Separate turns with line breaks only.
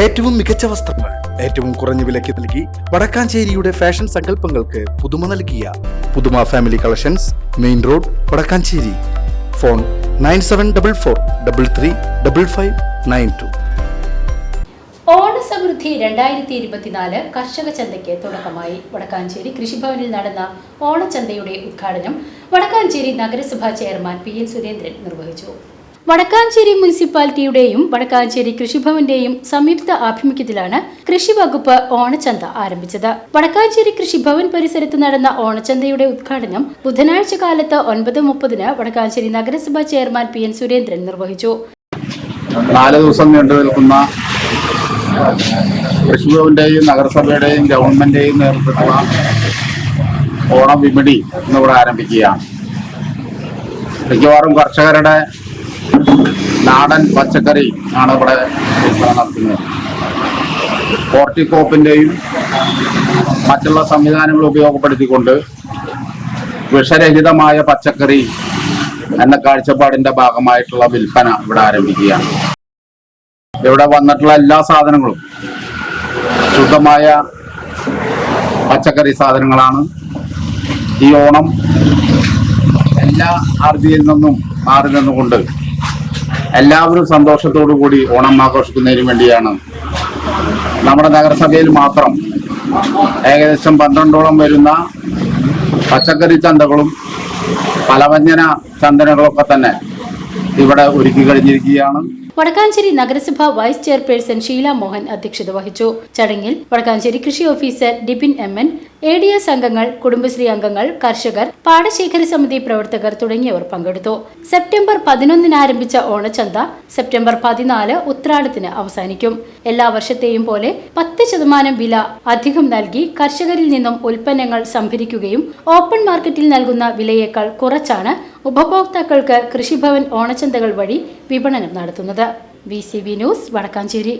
ഏറ്റവും മികച്ച വസ്ത്രങ്ങൾ ഏറ്റവും കുറഞ്ഞ വിലയ്ക്ക് നൽകി വടക്കാഞ്ചേരിയുടെ ഫാഷൻ സങ്കല്പങ്ങൾക്ക് പുതുമ നൽകിയ പുതുമ family collections main road Vadakkanchery. Phone nine seven double four double three double five nine two.
ഓണസമൃദ്ധി രണ്ടായിരത്തി ഇരുപത്തിനാല് കർഷക ചന്തയ്ക്ക് തുടക്കമായി വടക്കാഞ്ചേരി കൃഷിഭവനിൽ നടന്ന ഓണച്ചന്തയുടെ ഉദ്ഘാടനം വടക്കാഞ്ചേരി നഗരസഭാ ചെയർമാൻ പി എൻ സുരേന്ദ്രൻ നിർവഹിച്ചു. വടക്കാഞ്ചേരി മുനിസിപ്പാലിറ്റിയുടെയും വടക്കാഞ്ചേരി കൃഷിഭവന്റെയും സംയുക്ത ആഭിമുഖ്യത്തിലാണ് കൃഷി വകുപ്പ് ഓണച്ചന്ത ആരംഭിച്ചത്. വടക്കാഞ്ചേരി കൃഷിഭവൻ പരിസരത്ത് നടന്ന ഓണച്ചന്തയുടെ ഉദ്ഘാടനം ബുധനാഴ്ച കാലത്ത് ഒൻപത് മുപ്പതിന് വടക്കാഞ്ചേരി നഗരസഭാ ചെയർമാൻ പി എൻ സുരേന്ദ്രൻ നിർവഹിച്ചു.
നാല് ദിവസം നീണ്ടു നിൽക്കുന്ന കൃഷിഭവന്റെയും നഗരസഭയുടെയും ഗവൺമെന്റിന്റെയും നേതൃത്വത്തിലുള്ള ഓണം വിപണി ഇന്നിവിടെ ആരംഭിക്കുകയാണ്. മിക്കവാറും കർഷകരുടെ നാടൻ പച്ചക്കറി ആണ് ഇവിടെ വിൽപ്പന നടത്തുന്നത്. ഹോർട്ടികോപ്പിന്റെയും മറ്റുള്ള സംവിധാനങ്ങൾ ഉപയോഗപ്പെടുത്തിക്കൊണ്ട് വിഷരഹിതമായ പച്ചക്കറി എന്ന കാഴ്ചപ്പാടിന്റെ ഭാഗമായിട്ടുള്ള വിൽപ്പന ഇവിടെ ആരംഭിക്കുകയാണ്. ഇവിടെ വന്നിട്ടുള്ള എല്ലാ സാധനങ്ങളും ശുദ്ധമായ പച്ചക്കറി സാധനങ്ങളാണ്. ഈ ഓണം എല്ലാ ആർജിയിൽ നിന്നും മാറി നിന്നുകൊണ്ട് എല്ലാവരും സന്തോഷത്തോടു കൂടി ഓണം ആഘോഷിക്കുന്നതിന് വേണ്ടിയാണ്. നമ്മുടെ നഗരസഭയിൽ മാത്രം ഏകദേശം പന്ത്രണ്ടോളം വരുന്ന പച്ചക്കറി ചന്തകളും പലവ്യഞ്ജന ചന്തനകളൊക്കെ തന്നെ ഇവിടെ ഒരുക്കി കഴിഞ്ഞിരിക്കുകയാണ്.
വടക്കാഞ്ചേരി നഗരസഭ വൈസ് ചെയർപേഴ്സൺ ഷീല മോഹൻ അധ്യക്ഷത വഹിച്ചു. ചടങ്ങിൽ വടക്കാഞ്ചേരി കൃഷി officer Dipin M N A D S അംഗങ്ങൾ കുടുംബശ്രീ അംഗങ്ങൾ കർഷകർ പാടശേഖര സമിതി പ്രവർത്തകർ തുടങ്ങിയവർ പങ്കെടുത്തു. സെപ്റ്റംബർ പതിനൊന്നിന് ആരംഭിച്ച ഓണച്ചന്ത സെപ്റ്റംബർ പതിനാല് ഉത്രാടത്തിന് അവസാനിക്കും. എല്ലാ വർഷത്തെയും പോലെ പത്ത് ശതമാനം വില അധികം നൽകി കർഷകരിൽ നിന്നും ഉൽപ്പന്നങ്ങൾ സംഭരിക്കുകയും ഓപ്പൺ മാർക്കറ്റിൽ നൽകുന്ന വിലയേക്കാൾ കുറച്ചാണ് ഉപഭോക്താക്കൾക്ക് കൃഷിഭവൻ ഓണച്ചന്തകൾ വഴി വിപണനം നടത്തുന്നത്. V news Vadakkanchery.